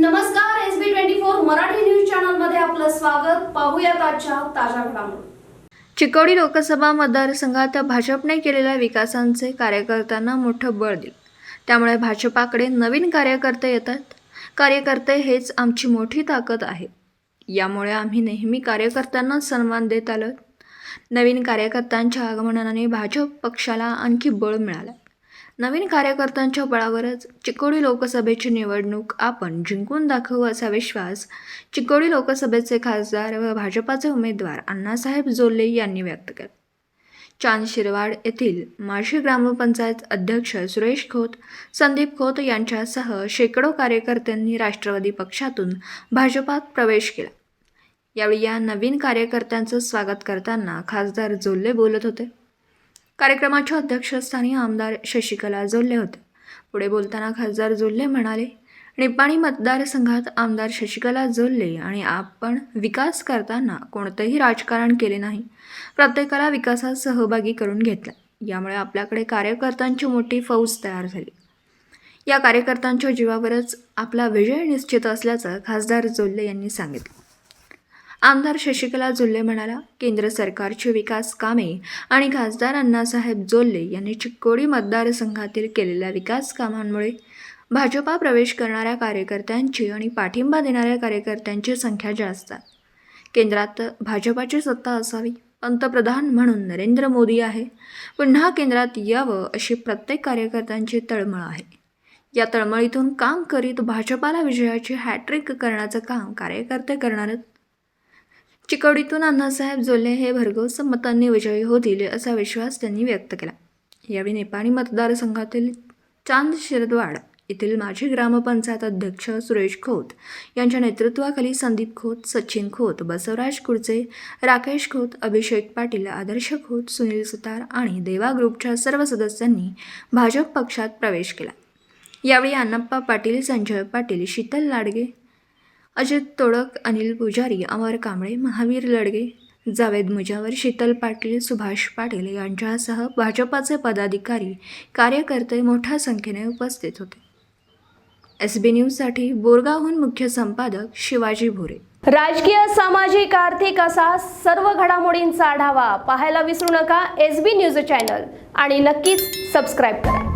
नमस्कार S B twenty four Marathi news चॅनलमध्ये आपलं स्वागत. पाहूया आजच्या ताज्या घडामोडी. चिकोडी लोकसभा मतदारसंघात भाजपने केलेल्या विकासांचे कार्यकर्त्यांना मोठं बळ दिलं. त्यामुळे भाजपाकडे नवीन कार्यकर्ते येतात. कार्यकर्ते हेच आमची मोठी ताकद आहे. यामुळे आम्ही नेहमी कार्यकर्त्यांना सन्मान देत आलो नवीन कार्यकर्त्यांच्या आगमनाने भाजप पक्षाला आणखी बळ मिळालं नवीन कार्यकर्त्यांच्या बळावरच चिकोडी लोकसभेची निवडणूक आपण जिंकून दाखवू असा विश्वास चिकोडी लोकसभेचे खासदार व भाजपाचे उमेदवार अण्णासाहेब जोल्ले यांनी व्यक्त केला. चांद शिरवाड येथील माजी ग्रामपंचायत अध्यक्ष सुरेश खोत संदीप खोत यांच्यासह शेकडो कार्यकर्त्यांनी राष्ट्रवादी पक्षातून भाजपात प्रवेश केला. यावेळी या नवीन कार्यकर्त्यांचं स्वागत करताना खासदार जोल्ले बोलत होते. कार्यक्रमाच्या अध्यक्षस्थानी आमदार शशिकला जोल्ले होते. पुढे बोलताना खासदार जोल्ले म्हणाले निपाणी मतदारसंघात आमदार शशिकला जोल्ले आणि आपण विकास करताना कोणतंही राजकारण केले नाही. प्रत्येकाला विकासात सहभागी करून घेतला. यामुळे आपल्याकडे कार्यकर्त्यांची मोठी फौज तयार झाली. या कार्यकर्त्यांच्या जीवावरच आपला विजय निश्चित असल्याचं खासदार जोल्ले यांनी सांगितलं. आमदार शशिकला जोल्ले म्हणाला केंद्र सरकारची विकास कामे आणि खासदार अण्णासाहेब जोल्ले यांनी चिक्कोडी मतदारसंघातील केलेल्या विकास कामांमुळे भाजपा प्रवेश करणाऱ्या कार्यकर्त्यांची आणि पाठिंबा देणाऱ्या कार्यकर्त्यांची संख्या जास्त आहे. केंद्रात भाजपाची सत्ता असावी पंतप्रधान म्हणून नरेंद्र मोदी आहे पुन्हा केंद्रात यावं अशी प्रत्येक कार्यकर्त्यांची तळमळ आहे. या तळमळीतून काम करीत भाजपाला विजयाची हॅट्रिक करण्याचं काम कार्यकर्ते करणारच चिकोडीतून अण्णासाहेब जोल्ले हे भरघोस मतांनी विजयी होतील असा विश्वास त्यांनी व्यक्त केला. यावेळी नेपाळी मतदारसंघातील चांद शिरदवाड येथील माजी ग्रामपंचायत अध्यक्ष सुरेश खोत यांच्या नेतृत्वाखाली संदीप खोत सचिन खोत बसवराज कुडचे राकेश खोत अभिषेक पाटील आदर्श खोत सुनील सुतार आणि देवा ग्रुपच्या सर्व सदस्यांनी भाजप पक्षात प्रवेश केला. यावेळी अन्नप्पा पाटील संजय पाटील शीतल लाडगे अजित तोडक अनिल पुजारी अमर कांबळे महावीर लडगे जावेद मुजावर शीतल पाटील सुभाष पाटील यांच्यासह भाजपाचे पदाधिकारी कार्यकर्ते मोठ्या संख्येने उपस्थित होते. एस बी न्यूजसाठी बोरगावहून मुख्य संपादक शिवाजी भोरे. राजकीय सामाजिक आर्थिक असा सर्व घडामोडींचा आढावा पाहायला विसरू नका एस बी न्यूज चॅनल आणि नक्कीच सबस्क्राईब करा.